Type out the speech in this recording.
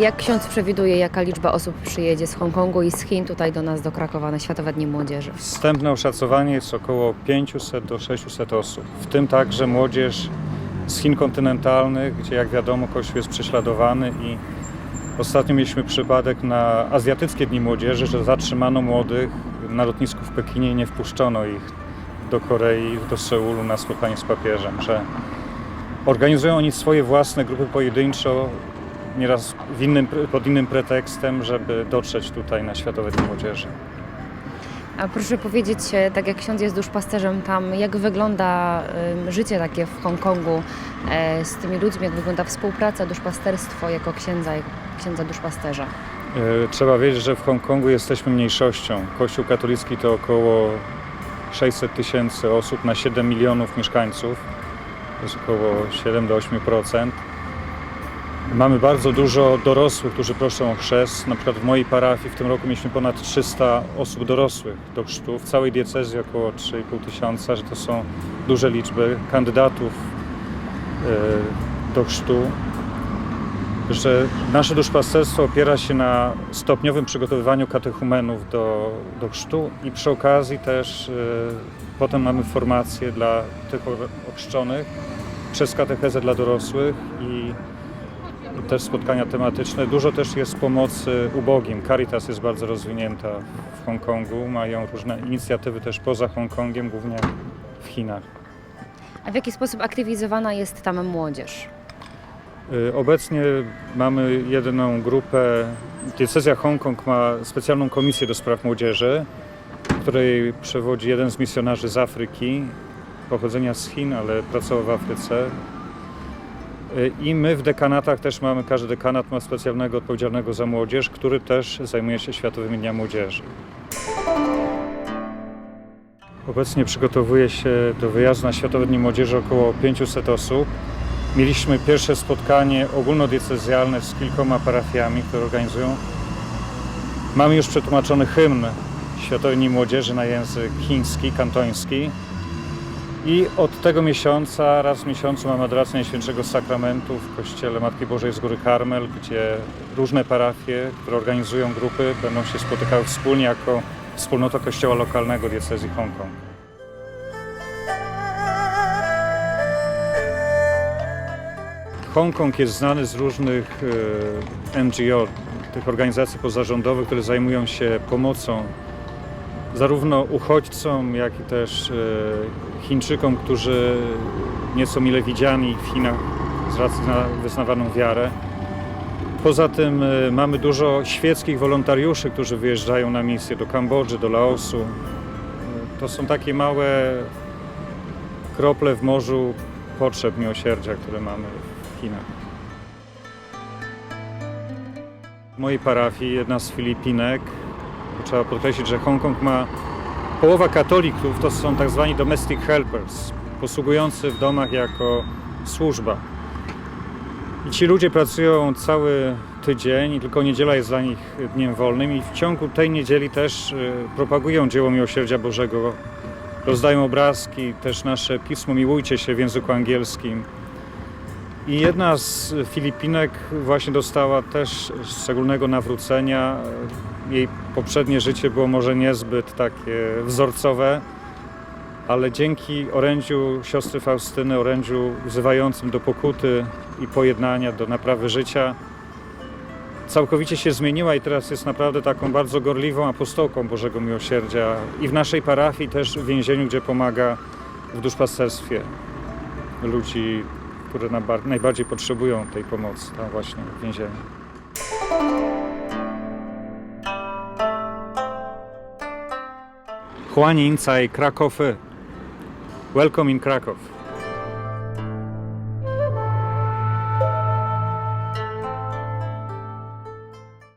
Jak ksiądz przewiduje, jaka liczba osób przyjedzie z Hongkongu i z Chin tutaj do nas, do Krakowa na Światowe Dni Młodzieży? Wstępne oszacowanie jest około 500 do 600 osób, w tym także młodzież z Chin kontynentalnych, gdzie jak wiadomo Kościół jest prześladowany i ostatnio mieliśmy przypadek na Azjatyckie Dni Młodzieży, że zatrzymano młodych na lotnisku w Pekinie i nie wpuszczono ich do Korei, do Seulu na spotkanie z papieżem, że organizują oni swoje własne grupy pojedynczo, nieraz w innym, pod innym pretekstem, żeby dotrzeć tutaj na Światowe Dni Młodzieży. A proszę powiedzieć, e, tak jak ksiądz jest duszpasterzem tam, jak wygląda życie takie w Hongkongu e, z tymi ludźmi, jak wygląda współpraca, duszpasterstwo jako księdza, księdza duszpasterza? E, Trzeba wiedzieć, że w Hongkongu jesteśmy mniejszością. Kościół katolicki to około 600 tysięcy osób na 7 milionów mieszkańców. To jest około 7 do 8%. Mamy bardzo dużo dorosłych, którzy proszą o chrzest. Na przykład w mojej parafii w tym roku mieliśmy ponad 300 osób dorosłych do chrztu. W całej diecezji około 3,5 tysiąca, że to są duże liczby kandydatów e, do chrztu że nasze duszpasterstwo opiera się na stopniowym przygotowywaniu katechumenów do, do chrztu i przy okazji też y, potem mamy formację dla tych ochrzczonych przez katechezę dla dorosłych i też spotkania tematyczne. Dużo też jest pomocy ubogim. Caritas jest bardzo rozwinięta w Hongkongu. Mają różne inicjatywy też poza Hongkongiem, głównie w Chinach. A w jaki sposób aktywizowana jest tam młodzież? Y, Obecnie mamy jedną grupę. Diecezja Hongkong ma specjalną komisję do spraw młodzieży, której przewodzi jeden z misjonarzy z Afryki, pochodzenia z Chin, ale pracował w Afryce. I my w dekanatach też mamy, każdy dekanat ma specjalnego odpowiedzialnego za młodzież, który też zajmuje się Światowymi Dniami Młodzieży. Obecnie przygotowuje się do wyjazdu na Światowe Dni Młodzieży około 500 osób. Mieliśmy pierwsze spotkanie ogólnodiecezjalne z kilkoma parafiami, które organizują. Mamy już przetłumaczony hymn Światowej Dni Młodzieży na język chiński, kantoński. I od tego miesiąca, raz w miesiącu mamy adorację Najświętszego Sakramentu w Kościele Matki Bożej z Góry Karmel, gdzie różne parafie, które organizują grupy, będą się spotykały wspólnie jako wspólnota Kościoła lokalnego diecezji Hongkong. Hongkong jest znany z różnych e, NGO, tych organizacji pozarządowych, które zajmują się pomocą zarówno uchodźcom, jak i też e, Chińczykom, którzy nie są mile widziani w Chinach z racji na wyznawaną wiarę. Poza tym e, mamy dużo świeckich wolontariuszy, którzy wyjeżdżają na misję do Kambodży, do Laosu. E, To są takie małe krople w morzu potrzeb miłosierdzia, które mamy w Chinach. W mojej parafii, jedna z Filipinek, trzeba podkreślić, że Hongkong ma połowa katolików, to są tak zwani domestic helpers, posługujący w domach jako służba. I ci ludzie pracują cały tydzień i tylko niedziela jest dla nich dniem wolnym i w ciągu tej niedzieli też y, propagują dzieło miłosierdzia Bożego. Rozdają obrazki, też nasze pismo Miłujcie się w języku angielskim. I jedna z Filipinek właśnie dostała też szczególnego nawrócenia. Jej poprzednie życie było może niezbyt takie wzorcowe, ale dzięki orędziu siostry Faustyny, orędziu wzywającym do pokuty i pojednania, do naprawy życia, całkowicie się zmieniła i teraz jest naprawdę taką bardzo gorliwą apostołką Bożego Miłosierdzia i w naszej parafii, też w więzieniu, gdzie pomaga w duszpasterstwie ludzi, które najbardziej potrzebują tej pomocy, tam właśnie w więzieniu. Juanin Cai Krakow. Welcome in Krakow.